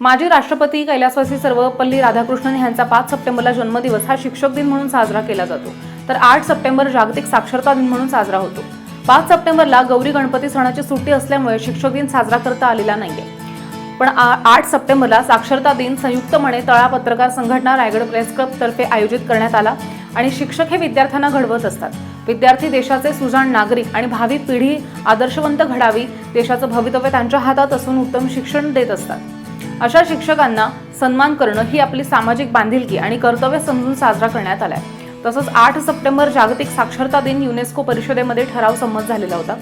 माजी राष्ट्रपती कैलासवासी सर्वपल्ली राधाकृष्णन यांचा पाच सप्टेंबरला जन्मदिवस हा शिक्षक दिन म्हणून साजरा केला जातो. तर आठ सप्टेंबर जागतिक साक्षरता दिन म्हणून साजरा होतो. पाच सप्टेंबरला गौरी गणपती सणाची सुट्टी असल्यामुळे शिक्षक दिन साजरा करता आलेला नाहीये. पण आ- आठ सप्टेंबरला साक्षरता दिन संयुक्तपणे तळा पत्रकार संघटना रायगड प्रेस क्लब तर्फे आयोजित करण्यात आला आणि शिक्षक हे विद्यार्थ्यांना घडवत असतात. विद्यार्थी देशाचे सुजाण नागरिक आणि भावी पिढी आदर्शवंत घडावी देशाचं भवितव्य त्यांच्या हातात असून उत्तम शिक्षण देत असतात. अशा शिक्षकांना सन्मान करणं ही आपली सामाजिक बांधिलकी आणि कर्तव्य समजून साजरा करण्यात आलाय. तसंच आठ सप्टेंबर जागतिक साक्षरता दिन युनेस्को परिषदेमध्ये ठराव संमत झालेला होता.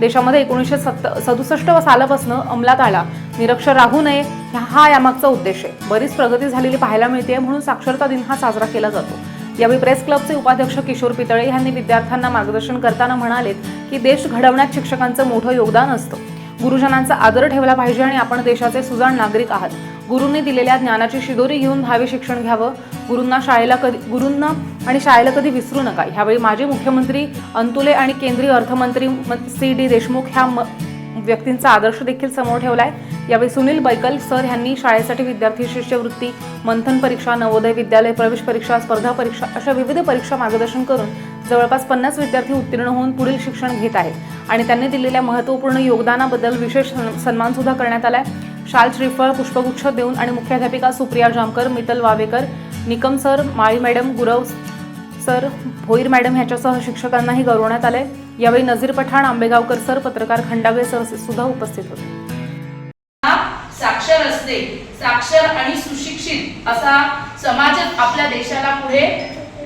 देशामध्ये एकोणीसशे सत्त सदुसष्ट सालापासून अंमलात आला. निरक्षर राहू नये ह्या- हा यामागचा उद्देश आहे. बरीच प्रगती झालेली पाहायला मिळते म्हणून साक्षरता दिन हा साजरा केला जातो. यावेळी प्रेस क्लबचे उपाध्यक्ष किशोर पितळे यांनी विद्यार्थ्यांना मार्गदर्शन करताना म्हणालेत की देश घडवण्यात शिक्षकांचं मोठं योगदान असतं. गुरुजनांचा आदर ठेवला पाहिजे आणि आपण देशाचे सुजाण नागरिक आहात. गुरूंनी दिलेल्या ज्ञानाची शिदोरी घेऊन भावी शिक्षण घ्यावं. गुरूंना शाळेला कधी गुरूंना आणि शाळेला कधी विसरू नका. ह्यावेळी माजी मुख्यमंत्री अंतुले आणि केंद्रीय अर्थमंत्री सी डी देशमुख ह्या म- व्यक्तींचा आदर्श देखील समोर ठेवलाय. यावेळी सुनील बैकल सर यांनी शाळेसाठी विद्यार्थी शिष्यवृत्ती मंथन परीक्षा नवोदय विद्यालय प्रवेश परीक्षा स्पर्धा परीक्षा अशा विविध परीक्षा मार्गदर्शन करून जवळपास पन्नास विद्यार्थी उत्तीर्ण होऊन पुढील शिक्षण घेत आहेत. आणि त्यांनी दिलेल्या महत्त्वपूर्ण योगदानाबद्दल विशेष सन्मान सुद्धा करण्यात आलाय. शाल श्रीफळ पुष्पगुच्छ देऊन आणि मुख्याध्यापिका Supriya Jamkar Mital Wavekar Nikam sir Mali madam Gurav sir Bhoir madam ह्याच्यासह शिक्षकांनाही गौरवण्यात आले यावेळी नजीर पठाण आंबेगावकर सर पत्रकार खंडावे सर सुद्धा उपस्थित होते. साक्षर असते. साक्षर आणि सुशिक्षित असा समाजच आपल्या देशाला पुढे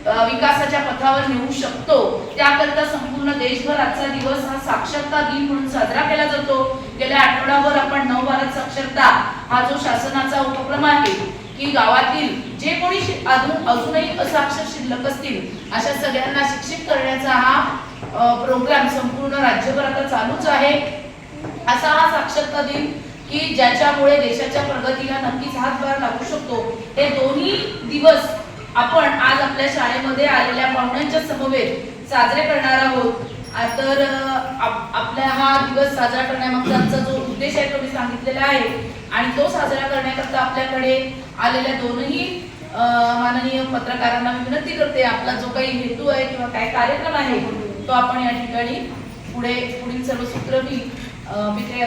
विकासाच्या पथावर नेऊ शकतो. त्याकरता संपूर्ण देशभर आजचा दिवस हा साक्षरता दिन म्हणून साजरा केला जातो. गेल्या आठवड्यावर आपण नव भारत साक्षरता हा जो शासनाचा उपक्रम आहे की गावातील जे कोणी अजून अजूनही असाक्षर शिल्लक असतील अशा सगळ्यांना शिक्षित करण्याचा हा प्रोग्राम संपूर्ण राज्यभर आता चालूच आहे. असा हा साक्षरता दिन की ज्याच्यामुळे देशाच्या प्रगतीला नक्कीच हातभार लागू शकतो. हे दोन्ही दिवस आपण आज आपल्या शाळेमध्ये आलेल्या पाहुण्यांच्या समवेत साजरे करणार आहोत. तर आपला हा दिवस साजरा करण्यामागचा आमचा जो उद्देश आहे तो मी सांगितलेला आहे. आणि तो साजरा करण्याकरता आपल्याकडे आलेल्या दोनही माननीय पत्रकारांना मी विनंती करते. आपला जो काही हेतू आहे किंवा काय कार्यक्रम आहे तो आपण या ठिकाणी पुढे पुढील सर्व सूत्र मी अ, पित्रे